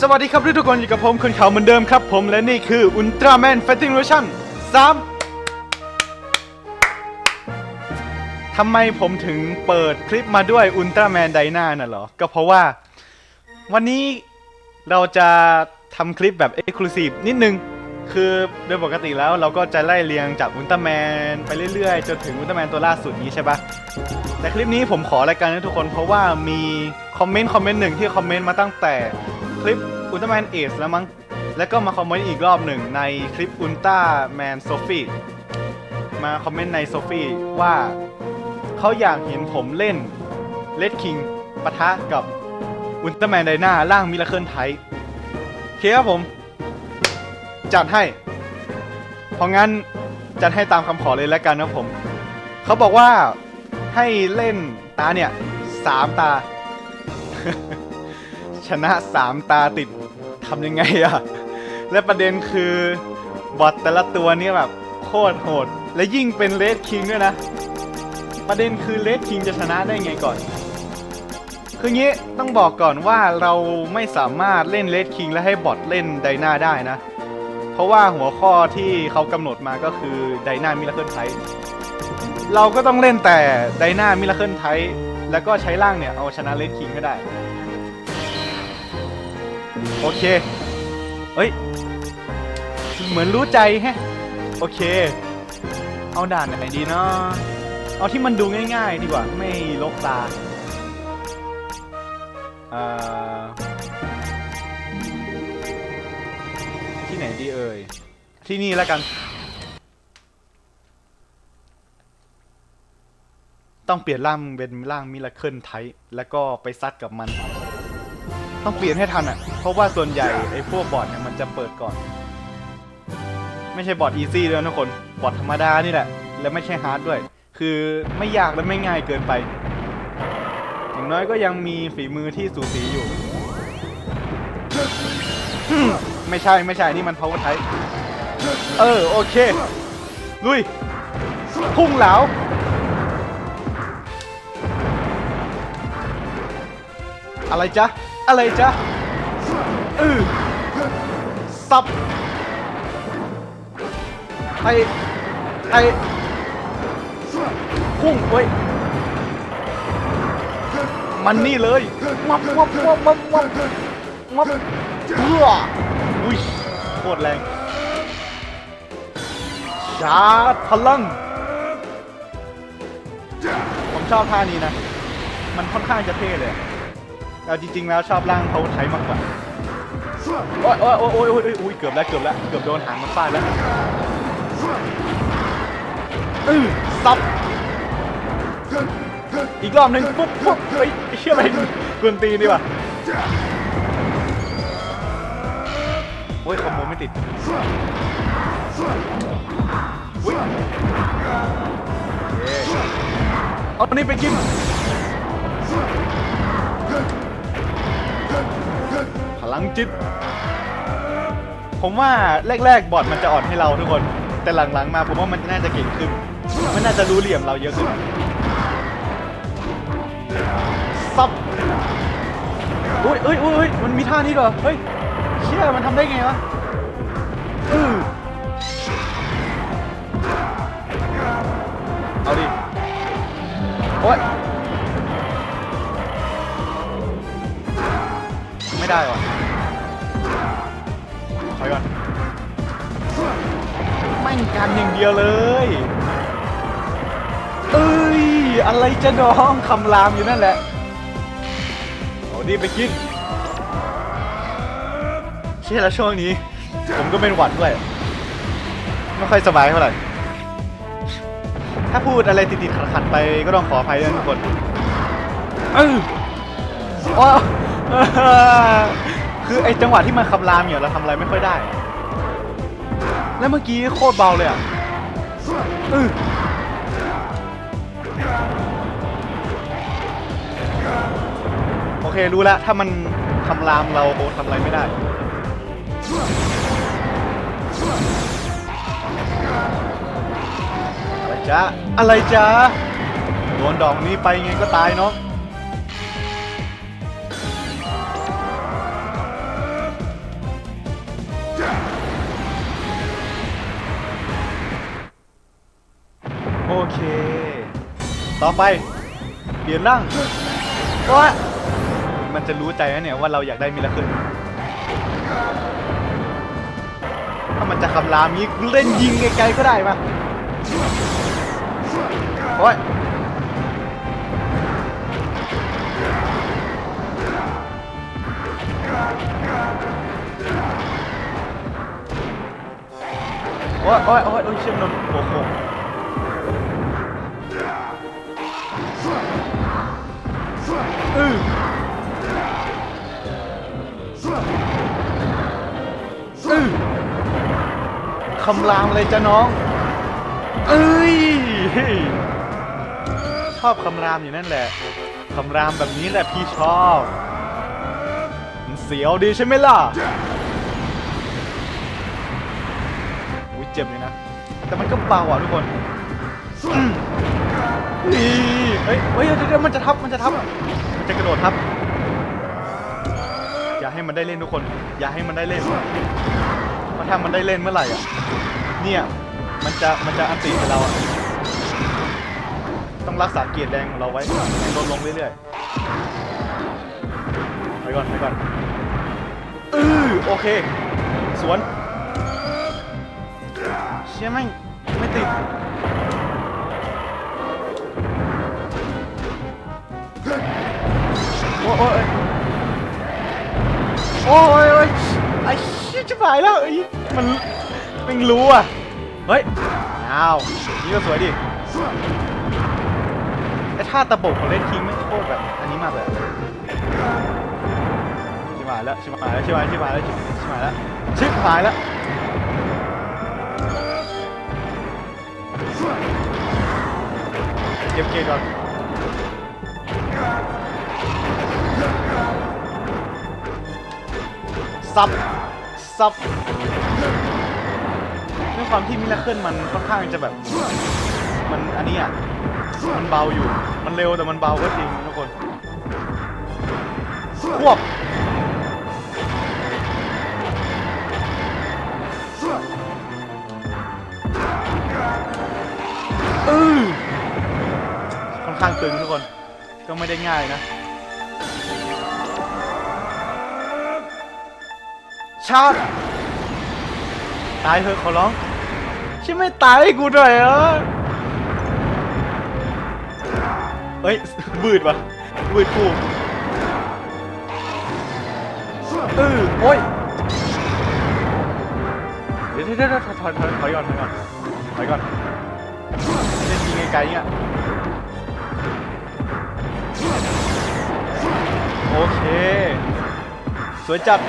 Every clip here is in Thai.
สวัสดีครับทุกคนอยู่กับผมคนเขาเหมือนเดิมครับผมและนี่คืออุลตร้าแมนแฟตติ้งเวอร์ชัน3ทำไมผมถึงเปิดคลิปมาด้วยอุลตร้าแมนไดนาน่ะเหรอ ก็เพราะว่าวันนี้เราจะทำคลิปแบบ Exclusive นิดนึง คือโดยปกติแล้วเราก็จะไล่เรียงจากอุลตร้าแมนไปเรื่อยๆ จนถึงอุลตร้าแมนตัวล่าสุดนี้ใช่ปะแต่คลิปนี้ผมขอรายการนะทุกคนเพราะว่ามีคอมเมนต์คอมเมนต์หนึ่งที่คอมเมนต์มาตั้งแต่ ลิปอุลตร้าแมนเอสแล้วมั้ง แล้วก็มาคอมเมนต์อีกรอบหนึ่งในคลิปอุลตร้าแมนโซฟี่มาคอมเมนต์ในโซฟี่ว่าเขาอยากเห็นผมเล่นเลดคิงปะทะกับอุลตร้าแมนไดนาร่างมิราเคิลไทโอเคครับผม จัดให้ เพราะงั้นจัดให้ตามคำขอเลยแล้วกันนะผม เขาบอกว่าให้เล่นตาเนี่ยสามตา ชนะสามตาติดทำยังไงอะและประเด็นคือบอทแต่ละตัวเนี่ยแบบโคตรโหด และยิ่งเป็นเลดคิงด้วยนะ ประเด็นคือเลดคิงจะชนะได้ไงก่อน คืองี้ต้องบอกก่อนว่าเราไม่สามารถเล่นเลดคิงและให้บอทเล่นไดนาได้นะ เพราะว่าหัวข้อที่เขากำหนดมาก็คือไดนามิราเคิลไทเราก็ต้องเล่นแต่ไดนามิราเคิลไทแล้วก็ใช้ร่างเนี่ยเอาชนะเลดคิงก็ได้ โอเคเอ้ย เหมือนรู้ใจแฮะ โอเค เอาด่านไหนดีเนาะเอาที่มันดูง่าย ๆ ดีกว่า ไม่ลกตา เอ่อ ที่ไหนดีเอ่ย ที่นี่แล้วกัน ต้องเปลี่ยนร่างเป็นร่างมิราเคิลไทแล้วก็ไปซัดกับมัน ต้องเปลี่ยนให้ทันอะ เพราะว่าส่วนใหญ่ไอ้พวกบอทเนี่ยมันจะเปิดก่อน ไม่ใช่บอทอีซี่ด้วยนะทุกคน บอทธรรมดานี่แหละ และไม่ใช่ฮาร์ดด้วย คือไม่ยากและไม่ง่ายเกินไป อย่างน้อยก็ยังมีฝีมือที่สูสีอยู่ ไม่ใช่ไม่ใช่นี่มัน power type เออโอเค ลุย พุ่งเหลาอะไรจ๊ะ อะไรจ๊ะอือสับไอไอพุ่งเว้ยมันนี่เลยมับมับมับมับมับมับเพื่ออุ้ยโคตรแรงชาพลังผมชอบท่านี้นะ มันค่อนข้างจะเท่เลย เอาจริงๆแล้วชอบร่างเขาไทยมากกว่า โอ้ยโอ้ยโอ้ยโอ้ยโอ้ยโอ้ยเกือบแล้วเกือบแล้วเกือบโดนหางมันฟาดแล้วอือซับอีกรอบหนึ่งปุ๊บปุ๊บเฮ้ยเชื่อไหมกวนตีนดีว่ะโอ้ยคอมโบไม่ติดอุ้ยเอาอันนี้ไปกิน ลังจิต ผมว่าแรกๆบอทมันจะอ่อนให้เราทุกคน แต่หลังๆมาผมว่ามันน่าจะเก่งขึ้น มันน่าจะรู้เหลี่ยมเราเยอะขึ้นซับอุ้ยอุ้ยอุ้ยอุ้ยมันมีท่านี้ด้วยเฮ้ย เชี่ยมันทำได้ไงวะเอาดิ โอ๊ย ไม่ได้ว่ะ อยก่อนแม่งกันอย่างเดียวเลย เอ้ย อะไรจะน้องคำรามอยู่นั่นแหละเอาดิไปกินเชื่อแล้วช่วงนี้ ผมก็เป็นหวัดด้วย ไม่ค่อยสบายเท่าไหร่ ถ้าพูดอะไรติดๆขัดๆไปก็ต้องขออภัยด้วยนะทุกคนเออว้าว คือไอจังหวะที่มันคำรามเนี่ยเราทำอะไรไม่ค่อยได้ แล้วเมื่อกี้โคตรเบาเลยอะอือโอเครู้แล้วถ้ามันคำรามเราทำอะไรไม่ได้อะไรจ๊ะอะไรจ๊ะโดนดอกนี้ไปไงก็ตายเนาะ ต่อไป เปลี่ยนร่างว่ามันจะรู้ใจนะเนี่ยว่าเราอยากได้มิราเคิลถ้ามันจะคำรามนี้เล่นยิงไกลๆก็ได้มาโอ้ยโอ้ยโอ้ยโอ้ยเชื่อมนนโอ้โห คำรามเลยจ้ะน้อง เอ้ย ชอบคำรามอยู่นั่นแหละ คำรามแบบนี้แหละพี่ชอบมันเสียวดีใช่ไหมล่ะอุ้ยเจ็บเลยนะ แต่มันก็เบาอะทุกคนนี่เฮ้ย เฮ้ยเดี๋ยวเดี๋ยวมันจะทับ มันจะทับ จะกระโดดทับ อย่าให้มันได้เล่นทุกคน อย่าให้มันได้เล่นเพราะถ้ามันได้เล่นเมื่อไหร่อะ เนี่ย มันจะ มันจะอันตีกับเราอะ ต้องรักษาเกียรติแดงของเราไว้ให้ลดลงเรื่อยๆ ไปก่อนไปก่อนอือโอเค สวน เชี่ยไม่งไม่ติด โอ้ยโอ้ยโอ้ยโอ้ยไอ้ชี่ยจะหายแล้วไอ้มันมันรู้อะ เฮ้ย อ้าว นี่ก็สวยดิไอ้ท่าตะบกของเล่นคิงไม่โคตรแบบ อันนี้มากเลยอะชิบหายแล้วชิบหายแล้วชิบหายชิบหายแล้วชิบหายแล้วชิบหายแล้วเก็บเกมก่อน ซับซับด้วยความที่มิลาเคิลมันค่อนข้างจะแบบ มันอันนี้อะ มันเบาอยู่ มันเร็วแต่มันเบาก็จริงทุกคนควบเออค่อนข้างตึงทุกคน ก็ไม่ได้ง่ายนะ ชาติตายเถอะขอร้องชิไม่ตายให้กูหน่อยเหรอเฮ้ยบืดวะบืดกูเออโอ้ยเดี๋ยวเดี๋ยวเดี๋ยวถอยถอยถอยถอยก่อนถอยก่อนถอยก่อนเล่นยิงไกลๆเนี่ยโอเค สวยจัด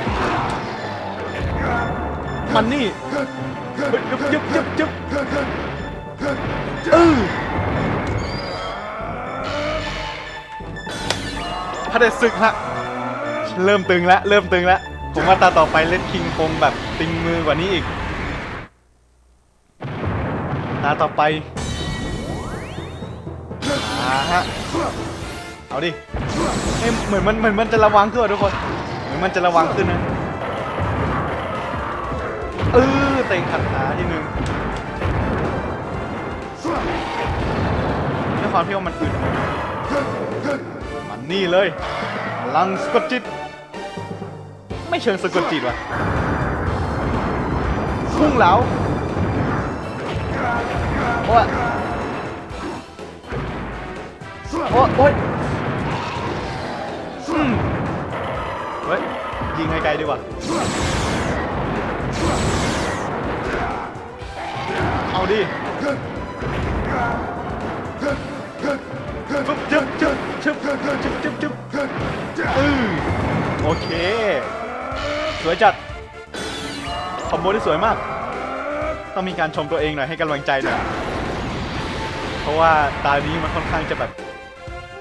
มันนี่ยึบยึบยึบยึบเออพระเดชศึกฮะเริ่มตึงแล้วเริ่มตึงแล้วผมว่าตาต่อไปเล่นคิงคงแบบตึงมือกว่านี้อีก ตาต่อไปมาฮะเอาดิเอ้ยเหมือนมันเหมือนมันจะระวังขึ้นทุกคน เหมือนมันจะระวังขึ้นนะ เออเต็งขัดขาทีหนึ่งด้วยความที่ว่ามันอึดมันนี่เลยพลังสะกดจิต ไม่เชิงสะกดจิตว่ะพุ่งเหลาโอ้ยโอ้ยโอ้ยอืมเฮ้ยยิงไกลๆดีกว่า ดิฟึบจึ๊บจึ๊บจึ๊บจึ๊บจึ๊บจึ๊บอือโอเค สวยจัดคอมโบที่สวยมาก ต้องมีการชมตัวเองหน่อยให้กำลังใจหน่อยเพราะว่าตานี้มันค่อนข้างจะแบบ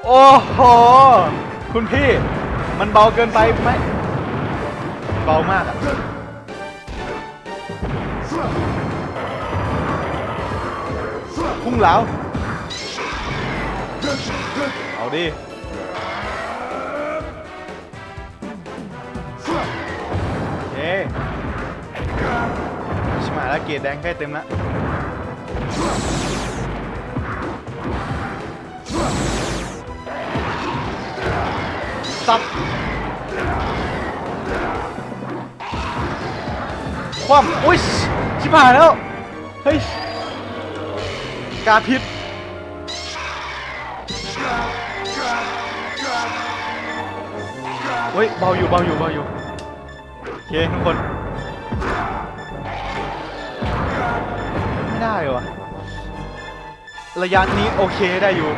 โอ้โห คุณพี่ มันเบาเกินไปไหม เบามากอะ พุ่งเหลาเอาดิเย้ชิมาแล้วเกียร์แดงใกล้เต็มแล้วซับคว่ำอุ้ยชิบหายแล้ว กาพิษเฮ้ยเบาอยู่เบาอยู่เบาอยู่โอเคทุกคน ไม่ได้วะระยะนี้โอเคได้อยู่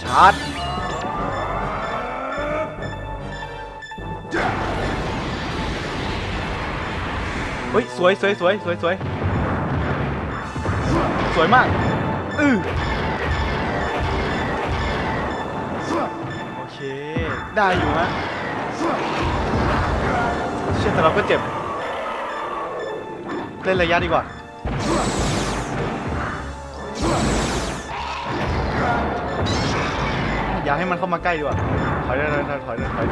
ชาร์จ เฮ้ย สวยสวยสวยสวยสวยสวยมากอือโอเค ได้อยู่ฮะเชื่อแต่เราก็เจ็บ เล่นระยะดีกว่าอย่าให้มันเข้ามาใกล้ดีกว่า ถอยได้ถอยถอยถอยถอย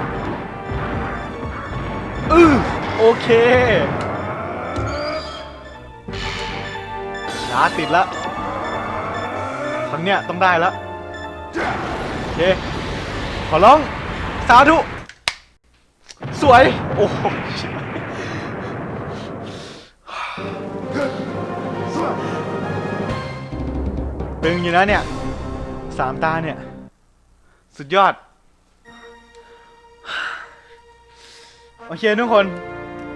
อือโอเค ชาติดแล้วครั้งเนี้ยต้องได้แล้วโอเค ขอร้อง สาธุ สวย โอ้โหชิบหายตึงอยู่นะเนี่ย สามตาเนี่ย สุดยอด โอเคทุกคน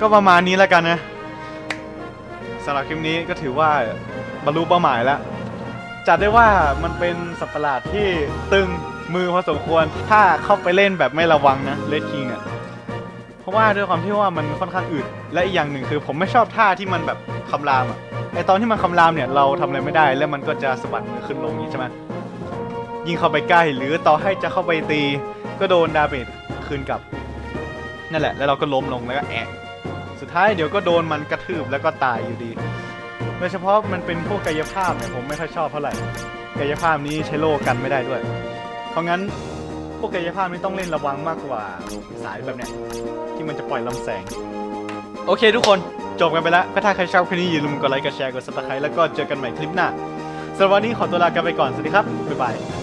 ก็ประมาณนี้แล้วกันนะ สำหรับคลิปนี้ก็ถือว่าบรรลุเป้าหมายแล้ว จัดได้ว่ามันเป็นสัตว์ประหลาดที่ตึงมือพอสมควร ถ้าเข้าไปเล่นแบบไม่ระวังนะเลดคิงอะเพราะว่าด้วยความที่ว่ามันค่อนข้างอึดและอีกอย่างหนึ่งคือ ผมไม่ชอบท่าที่มันแบบคำรามอะไอตอนที่มันคำรามเนี่ยเราทำอะไรไม่ได้ แล้วมันก็จะสะบัดมือขึ้นลงอย่างนี้ใช่ไหมยิ่งเข้าไปใกล้หรือต่อให้จะเข้าไปตี ก็โดนดาเมจคืนกลับ นั่นแหละ แล้วเราก็ล้มลงแล้วก็แอะ สุดท้ายเดี๋ยวก็โดนมันกระทืบแล้วก็ตายอยู่ดี โดยเฉพาะมันเป็นพวกกายภาพเนี่ยผมไม่ค่อยชอบเท่าไหร่ กายภาพนี้ใช้โล่กันไม่ได้ด้วย เพราะงั้นพวกกายภาพนี้ต้องเล่นระวังมากกว่าสายแบบเนี้ยที่มันจะปล่อยลำแสง โอเคทุกคนจบกันไปแล้วก็ถ้าใครชอบคลิปนี้อย่าลืมกดไลค์กดแชร์กดซับสไครต์แล้วก็เจอกันใหม่คลิปหน้าสำหรับวันนี้ขอตัวลากันไปก่อนสวัสดีครับบ๊ายบาย